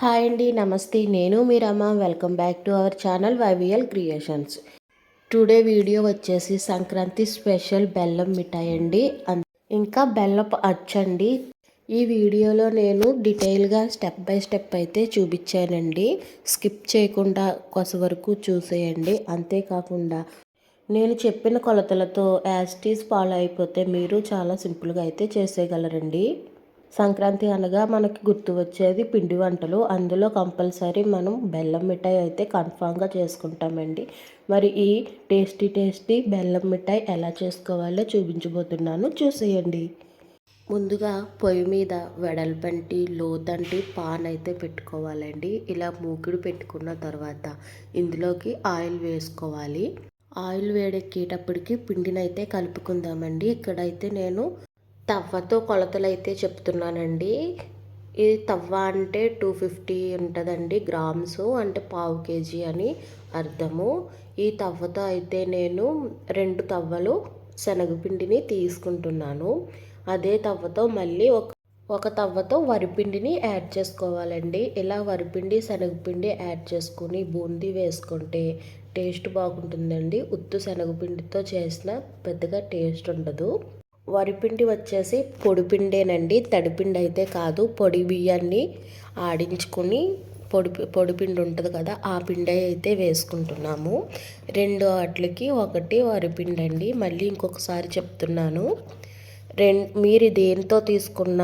Hi అండి నమస్తే. నేను Meeramma welcome back to our channel YVL creations today video వచ్చేసి సంక్రాంతి స్పెషల్ బెల్లం మిఠాయి అండి. ఇంకా బెల్లపు అచ్చండి ఈ వీడియోలో నేను డీటెయిల్గా స్టెప్ బై స్టెప్ అయితే చూపించానండి. స్కిప్ చేయకుండా కొస వరకు చూసేయండి. అంతేకాకుండా నేను చెప్పిన కొలతలతో యాస్టీస్ ఫాలో అయిపోతే మీరు చాలా సింపుల్గా అయితే చేసేయగలరండి. సంక్రాంతి అనగా మనకి గుర్తు వచ్చేది పిండి వంటలు. అందులో కంపల్సరీ మనం బెల్లం మిఠాయి అయితే కన్ఫామ్గా చేసుకుంటామండి. మరి ఈ టేస్టీ టేస్టీ బెల్లం మిఠాయి ఎలా చేసుకోవాలో చూపించబోతున్నాను. చూసేయండి. ముందుగా పొయ్యి మీద వెడల్పంటి లోతంటి పాన్ అయితే పెట్టుకోవాలండి. ఇలా మూకుడు పెట్టుకున్న తర్వాత ఇందులోకి ఆయిల్ వేసుకోవాలి. ఆయిల్ వేడెక్కేటప్పటికి పిండిని అయితే కలుపుకుందామండి. ఇక్కడైతే నేను తవ్వతో కొలతలు అయితే చెప్తున్నానండి. ఈ తవ్వ అంటే టూ ఫిఫ్టీ ఉంటుందండి గ్రామ్స్ అంటే పావు కేజీ అని అర్థము. ఈ తవ్వతో అయితే నేను రెండు తవ్వలు శనగపిండిని తీసుకుంటున్నాను. అదే తవ్వతో మళ్ళీ ఒక ఒక తవ్వతో వరిపిండిని యాడ్ చేసుకోవాలండి. ఇలా వరిపిండి శనగపిండి యాడ్ చేసుకుని బూందీ వేసుకుంటే టేస్ట్ బాగుంటుందండి. ఉత్తు శనగపిండితో చేసిన పెద్దగా టేస్ట్ ఉండదు. వరిపిండి వచ్చేసి పొడిపిండేనండి. తడిపిండి అయితే కాదు పొడి బియ్యాన్ని ఆడించుకొని పొడి పొడిపిండి ఉంటుంది కదా ఆ పిండి అయితే వేసుకుంటున్నాము. రెండు వాటికి ఒకటి వరిపిండి అండి మళ్ళీ ఇంకొకసారి చెప్తున్నాను. రెం మీరు దేనితో తీసుకున్న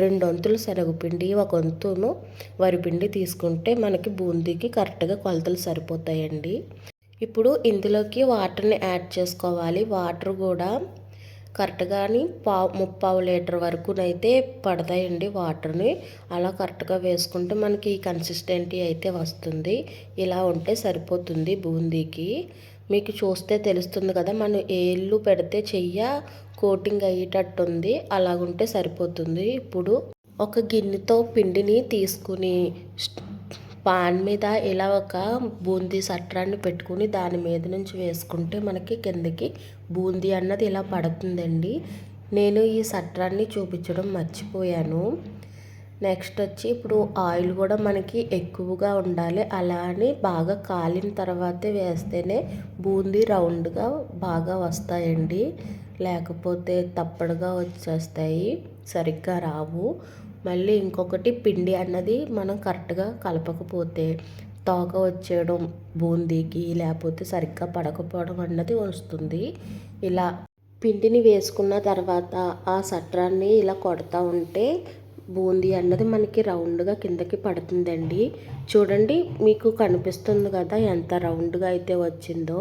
రెండు వంతులు శనగపిండి ఒక వంతును వరిపిండి తీసుకుంటే మనకి బూందీకి కరెక్ట్గా కొలతలు సరిపోతాయండి. ఇప్పుడు ఇందులోకి వాటర్ని యాడ్ చేసుకోవాలి. వాటర్ కూడా కరెక్ట్గాని పావు ముప్పావు లీటర్ వరకునైతే పడతాయండి వాటర్ని. అలా కరెక్ట్గా వేసుకుంటే మనకి ఈ కన్సిస్టెంటీ అయితే వస్తుంది. ఇలా ఉంటే సరిపోతుంది బూందీకి. మీకు చూస్తే తెలుస్తుంది కదా మనం ఏళ్ళు పెడితే చెయ్య కోటింగ్ అయ్యేటట్టుంది. అలాగుంటే సరిపోతుంది. ఇప్పుడు ఒక గిన్నెతో పిండిని తీసుకుని పాన్ మీద ఇలా ఒక బూందీ సట్రాన్ని పెట్టుకుని దాని మీద నుంచి వేసుకుంటే మనకి కిందకి బూందీ అన్నది ఇలా పడుతుందండి. నేను ఈ సట్రాన్ని చూపించడం మర్చిపోయాను. నెక్స్ట్ వచ్చి ఇప్పుడు ఆయిల్ కూడా మనకి ఎక్కువగా ఉండాలి. అలా అని బాగా కాలిన తర్వాతే వేస్తేనే బూందీ రౌండ్గా బాగా వస్తాయండి. లేకపోతే తప్పడుగా వచ్చేస్తాయి. సరిగ్గా రావు. మళ్ళీ ఇంకొకటి పిండి అన్నది మనం కరెక్ట్గా కలపకపోతే తోక వచ్చేయడం బూందీకి లేకపోతే సరిగ్గా పడకపోవడం అన్నది వస్తుంది. ఇలా పిండిని వేసుకున్న తర్వాత ఆ సట్రాన్ని ఇలా కొడతా ఉంటే బూందీ అన్నది మనకి రౌండ్గా కిందకి పడుతుందండి. చూడండి మీకు కనిపిస్తుంది కదా ఎంత రౌండ్గా అయితే వచ్చిందో.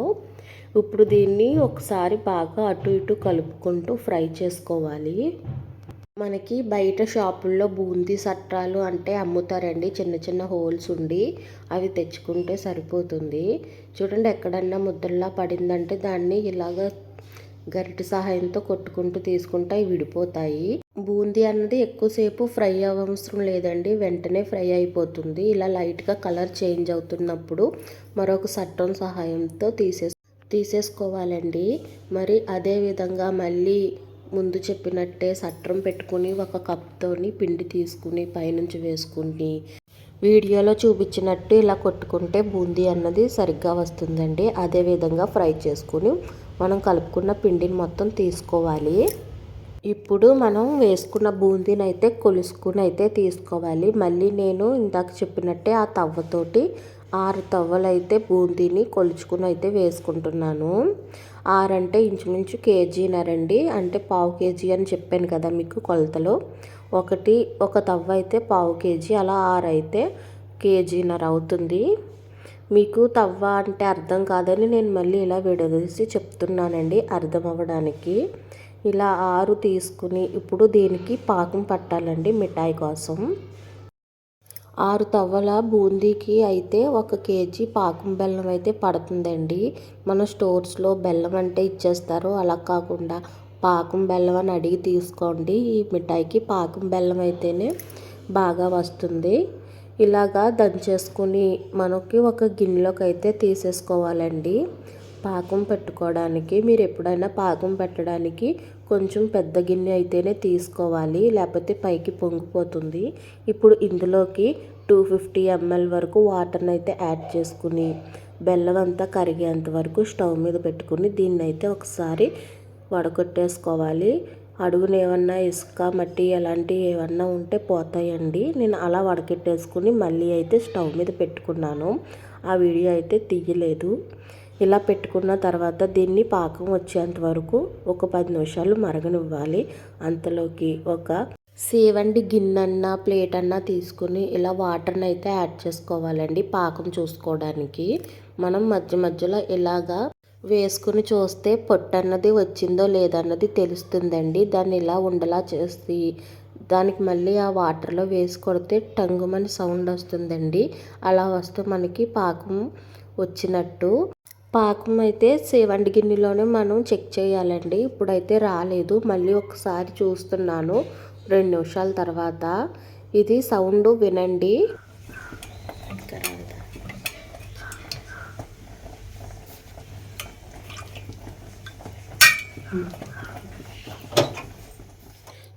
ఇప్పుడు దీన్ని ఒకసారి బాగా అటు ఇటు కలుపుకుంటూ ఫ్రై చేసుకోవాలి. మనకి బయట షాపుల్లో బూందీ సట్రాలు అంటే అమ్ముతారండి. చిన్న చిన్న హోల్స్ ఉండి అవి తెచ్చుకుంటే సరిపోతుంది. చూడండి ఎక్కడన్నా ముద్దల్లా పడిందంటే దాన్ని ఇలాగ గరిటె సహాయంతో కొట్టుకుంటూ తీసుకుంటే అవి విడిపోతాయి. బూందీ అన్నది ఎక్కువసేపు ఫ్రై అవసరం లేదండి. వెంటనే ఫ్రై అయిపోతుంది. ఇలా లైట్గా కలర్ చేంజ్ అవుతున్నప్పుడు మరొక సట్టం సహాయంతో తీసే తీసేసుకోవాలండి. మరి అదే విధంగా మళ్ళీ ముందు చెప్పినట్టే సట్రం పెట్టుకుని ఒక కప్తోని పిండి తీసుకుని పైనుంచి వేసుకుని వీడియోలో చూపించినట్టు ఇలా కొట్టుకుంటే బూందీ అన్నది సరిగ్గా వస్తుందండి. అదే విధంగా ఫ్రై చేసుకుని మనం కలుపుకున్న పిండిని మొత్తం తీసుకోవాలి. ఇప్పుడు మనం వేసుకున్న బూందీని అయితే కొలుసుకుని అయితే తీసుకోవాలి. మళ్ళీ నేను ఇందాక చెప్పినట్టే ఆ తవ్వతోటి ఆరు తవ్వలు అయితే బూందీని కొలుచుకుని అయితే వేసుకుంటున్నాను. ఆరు అంటే ఇంచుమించు కేజీనరండి అంటే పావు కేజీ అని చెప్పాను కదా మీకు కొలతలో. ఒకటి ఒక తవ్వ అయితే పావు కేజీ అలా ఆరైతే అయితే అవుతుంది. మీకు తవ్వ అంటే అర్థం కాదని నేను మళ్ళీ ఇలా విడదీసి చెప్తున్నానండి అర్థం అవ్వడానికి. ఇలా ఆరు తీసుకుని ఇప్పుడు దీనికి పాకం పట్టాలండి మిఠాయి కోసం. ఆరు తవ్వల బూందీకి అయితే ఒక కేజీ పాకం బెల్లం అయితే పడుతుందండి. మన స్టోర్స్లో బెల్లం అంటే ఇచ్చేస్తారు. అలా కాకుండా పాకం బెల్లం అని అడిగి తీసుకోండి. ఈ మిఠాయికి పాకం బెల్లం అయితేనే బాగా వస్తుంది. ఇలాగా దంచేసుకుని మనకి ఒక గిన్నెలోకి అయితే తీసేసుకోవాలండి. పాకం పెట్టుకోవడానికి మీరు ఎప్పుడైనా పాకం పెట్టడానికి కొంచెం పెద్ద గిన్నె అయితేనే తీసుకోవాలి లేకపోతే పైకి పొంగిపోతుంది. ఇప్పుడు ఇందులోకి టూ ఫిఫ్టీ ఎంఎల్ వరకు వాటర్ని అయితే యాడ్ చేసుకుని బెల్లం అంతా కరిగేంత వరకు స్టవ్ మీద పెట్టుకుని దీన్ని అయితే ఒకసారి వడకొట్టేసుకోవాలి. అడుగున ఏమన్నా ఇసుక మట్టి అలాంటివి ఏమన్నా ఉంటే పోతాయండి. నేను అలా వడకెట్టేసుకుని మళ్ళీ అయితే స్టవ్ మీద పెట్టుకున్నాను. ఆ వీడియో అయితే తీయలేదు. ఇలా పెట్టుకున్న తర్వాత దీన్ని పాకం వచ్చేంత వరకు ఒక పది నిమిషాలు మరగనివ్వాలి. అంతలోకి ఒక సేవండి గిన్నెన్న ప్లేట్ అన్నా తీసుకుని ఇలా వాటర్ని అయితే యాడ్ చేసుకోవాలండి పాకం చూసుకోవడానికి. మనం మధ్య మధ్యలో ఇలాగా వేసుకుని చూస్తే పొట్టు అన్నది వచ్చిందో లేదన్నది తెలుస్తుందండి. దాన్ని ఇలా ఉండలా చేసి దానికి మళ్ళీ ఆ వాటర్లో వేసి కొడితే టంగుమని సౌండ్ వస్తుందండి. అలా వస్తే మనకి పాకం వచ్చినట్టు పాకం అయితే సేవండి గిన్నెలోనే మనం చెక్ చేయాలండి. ఇప్పుడైతే రాలేదు. మళ్ళీ ఒకసారి చూస్తున్నాను. రెండు నిమిషాల తర్వాత ఇది సౌండ్ వినండి.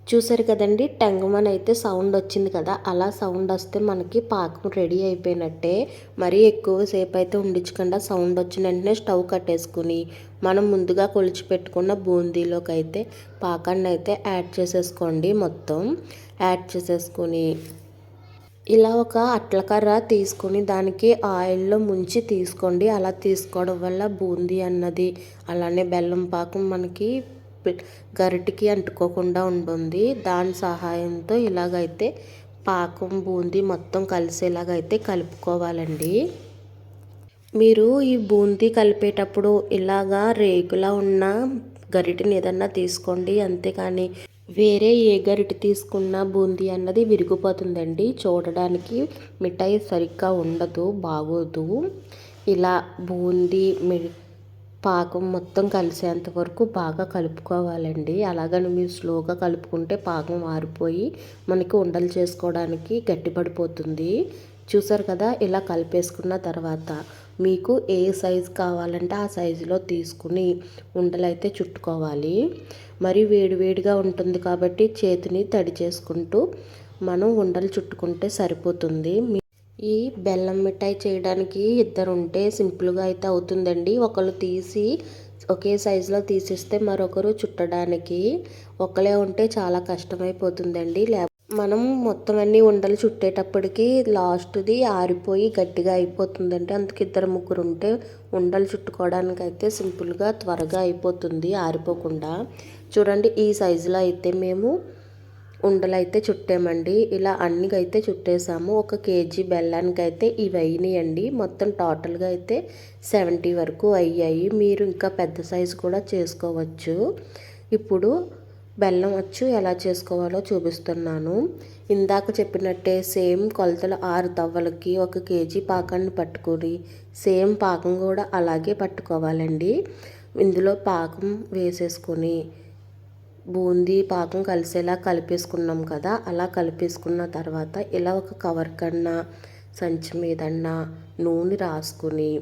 చూసారు కదండి టంగమని అయితే సౌండ్ వచ్చింది కదా అలా సౌండ్ వస్తే మనకి పాకం రెడీ అయిపోయినట్టే. మరీ ఎక్కువసేపు అయితే ఉండించకుండా సౌండ్ వచ్చిన వెంటనే స్టవ్ కట్టేసుకుని మనం ముందుగా కొలిచి పెట్టుకున్న బూందీలోకి అయితే పాకాన్ని అయితే యాడ్ చేసేసుకోండి మొత్తం. యాడ్ చేసేసుకుని ఇలా ఒక అట్లకర్ర తీసుకొని దానికి ఆయిల్లో ముంచి తీసుకోండి. అలా తీసుకోవడం వల్ల బూందీ అన్నది అలానే బెల్లం పాకం మనకి గరిటికి అంటుకోకుండా ఉంటుంది. దాని సహాయంతో ఇలాగైతే పాకం బూందీ మొత్తం కలిసేలాగైతే కలుపుకోవాలండి. మీరు ఈ బూందీ కలిపేటప్పుడు ఇలాగా రేకులా ఉన్న గరిటిని ఏదన్నా తీసుకోండి. అంతేకాని వేరే ఏ గరిటి తీసుకున్న బూందీ అన్నది విరిగిపోతుందండి. చూడడానికి మిఠాయి సరిగ్గా ఉండదు బాగోదు. ఇలా బూందీ మి పాకం మొత్తం కలిసేంత వరకు బాగా కలుపుకోవాలండి. అలాగని మీరు స్లోగా కలుపుకుంటే పాకం ఆరిపోయి మనకి ఉండలు చేసుకోవడానికి గట్టిపడిపోతుంది. చూసారు కదా ఇలా కలిపేసుకున్న తర్వాత మీకు ఏ సైజు కావాలంటే ఆ సైజులో తీసుకుని ఉండలైతే చుట్టుకోవాలి. మరి వేడివేడిగా ఉంటుంది కాబట్టి చేతిని తడి చేసుకుంటూ మనం ఉండలు చుట్టుకుంటే సరిపోతుంది. ఈ బెల్లం మిఠాయి చేయడానికి ఇద్దరు ఉంటే సింపుల్గా అయితే అవుతుందండి. ఒకరు తీసి ఒకే సైజులో తీసిస్తే మరొకరు చుట్టడానికి. ఒకలే ఉంటే చాలా కష్టమైపోతుందండి. లే మనం మొత్తం అన్ని ఉండలు చుట్టేటప్పటికి లాస్ట్ది ఆరిపోయి గట్టిగా అయిపోతుందండి. అందుకు ఇద్దరు ముగ్గురు ఉంటే ఉండలు చుట్టుకోవడానికి అయితే సింపుల్గా త్వరగా అయిపోతుంది ఆరిపోకుండా. చూడండి ఈ సైజులో అయితే మేము ఉండలు అయితే చుట్టామండి. ఇలా అన్నికైతే చుట్టేసాము. ఒక కేజీ బెల్లానికి అయితే ఇవి అయినాయండి. మొత్తం టోటల్గా అయితే సెవెంటీ వరకు అయ్యాయి. మీరు ఇంకా పెద్ద సైజు కూడా చేసుకోవచ్చు. ఇప్పుడు బెల్లం వచ్చు ఎలా చేసుకోవాలో చూపిస్తున్నాను. ఇందాక చెప్పినట్టే సేమ్ కొలతలు ఆరు తవ్వలకి ఒక కేజీ పాకాన్ని పట్టుకొని సేమ్ పాకం కూడా అలాగే పట్టుకోవాలండి. ఇందులో పాకం వేసేసుకొని బూందీ పాకం కలిసేలా కలిపేసుకున్నాం కదా అలా కలిపేసుకున్న తర్వాత ఇలా ఒక కవర్ కన్నా సంచి మీదన్నా నూనె రాసుకుని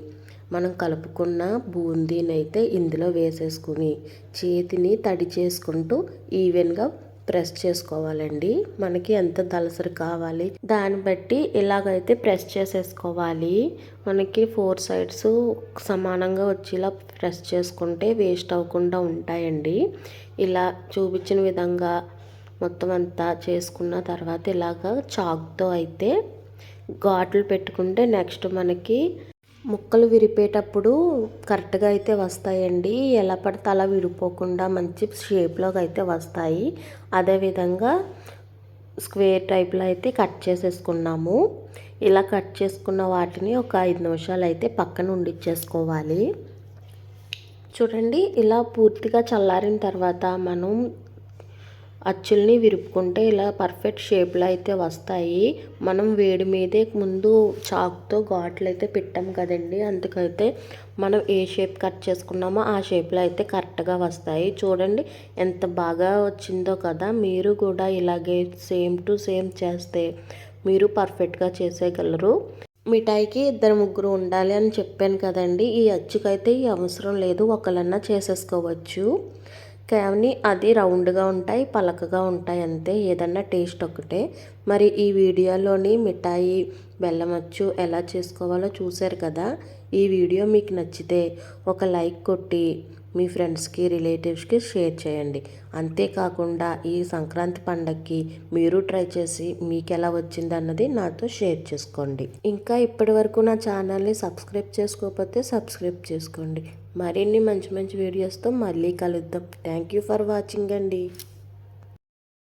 మనం కలుపుకున్న బూందీని అయితే ఇందులో వేసేసుకుని చేతిని తడి చేసుకుంటూ ఈవెన్గా ప్రెస్ చేసుకోవాలండి. మనకి ఎంత దలసరి కావాలి? దాన్ని బట్టి ఇలాగైతే ప్రెస్ చేసేసుకోవాలి. మనకి ఫోర్ సైడ్స్ సమానంగా వచ్చేలా ప్రెస్ చేసుకుంటే వేస్ట్ అవ్వకుండా ఉంటాయండి. ఇలా చూపించిన విధంగా మొత్తం అంతా చేసుకున్న తర్వాత ఇలాగ చాక్తో అయితే ఘాట్లు పెట్టుకుంటే నెక్స్ట్ మనకి ముక్కలు విరిపేటప్పుడు కరెక్ట్గా అయితే వస్తాయండి. ఎలా పడితే అలా విడిపోకుండా మంచి షేప్లోకి అయితే వస్తాయి. అదేవిధంగా స్క్వేర్ టైప్లో అయితే కట్ చేసేసుకున్నాము. ఇలా కట్ చేసుకున్న వాటిని ఒక ఐదు నిమిషాలు అయితే పక్కన ఉండిచ్చేసుకోవాలి. చూడండి ఇలా పూర్తిగా చల్లారిన తర్వాత మనం అచ్చుల్ని విరుపుకుంటే ఇలా పర్ఫెక్ట్ షేప్లో అయితే వస్తాయి. మనం వేడి మీదే ముందు చాకుతో ఘాట్లు అయితే పెట్టాం కదండి. అందుకైతే మనం ఏ షేప్ కట్ చేసుకున్నామో ఆ షేప్లో అయితే కరెక్ట్గా వస్తాయి. చూడండి ఎంత బాగా వచ్చిందో కదా. మీరు కూడా ఇలాగే సేమ్ టు సేమ్ చేస్తే మీరు పర్ఫెక్ట్గా చేసేయగలరు. మిఠాయికి ఇద్దరు ముగ్గురు ఉండాలి అని చెప్పాను కదండి. ఈ అచ్చుకైతే ఈ అవసరం లేదు. ఒకళ్ళన్నా చేసేసుకోవచ్చు. కానీ అది రౌండ్గా ఉంటాయి పలకగా ఉంటాయి అంతే. ఏదన్నా టేస్ట్ ఒకటే మరి ఈ వీడియోలోని మిఠాయి బెల్లమచ్చు ఎలా చేసుకోవాలో చూశారు కదా? ఈ వీడియో మీకు నచ్చితే ఒక లైక్ కొట్టి మీ ఫ్రెండ్స్కి రిలేటివ్స్కి షేర్ చేయండి. అంతేకాకుండా ఈ సంక్రాంతి పండగకి మీరు ట్రై చేసి మీకు ఎలా వచ్చింది అన్నది నాతో షేర్ చేసుకోండి. ఇంకా ఇప్పటి వరకు నా ఛానల్ని సబ్స్క్రైబ్ చేసుకోకపోతే సబ్స్క్రైబ్ చేసుకోండి. మరిన్ని మంచి మంచి వీడియోస్తో మళ్ళీ కలుద్దాం. థ్యాంక్ యూ ఫర్ వాచింగ్ అండి.